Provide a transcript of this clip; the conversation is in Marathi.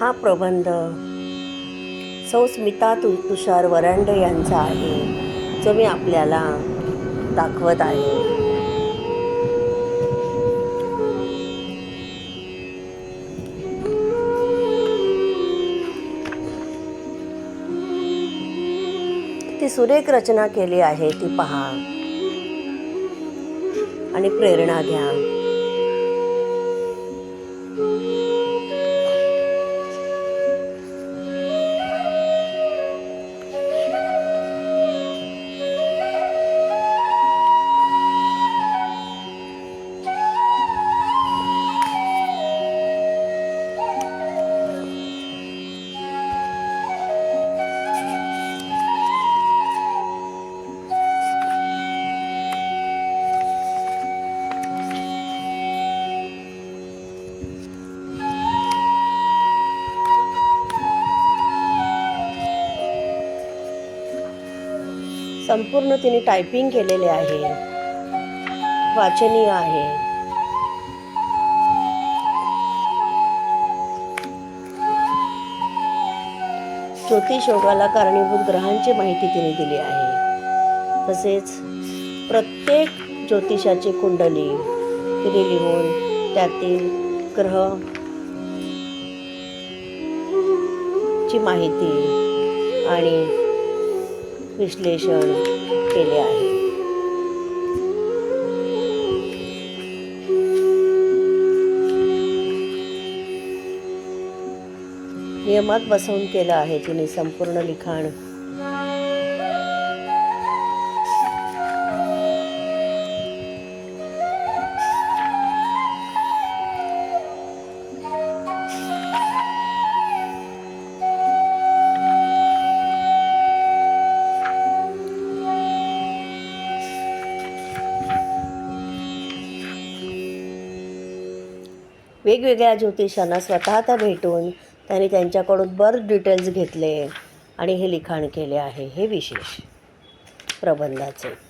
हा प्रबंध संस्मिता तु तुषार वरांड यांचा आहे जो मी आपल्याला दाखवत आहे. ती सुरेख रचना केली आहे ती पहा. आणि प्रेरणा घ्या. संपूर्ण तिने टायपिंग केलेले आहे. वाचनीय आहे. ज्योतिषयोगाला कारणीभूत ग्रहांची माहिती तिने दिली आहे. तसेच प्रत्येक ज्योतिषाची कुंडली तिने लिहून त्यातील ग्रह ची माहिती आणि विश्लेषण केले आहे. नियमात बसवून केलं आहे तिने संपूर्ण लिखाण वेगवेगळ्या ज्योतिषांना स्वतः त्या भेटून त्यांनी त्यांच्याकडून बर्थ डिटेल्स घेतले आणि हे लिखाण केले आहे. हे विशेष. प्रबंधाचे.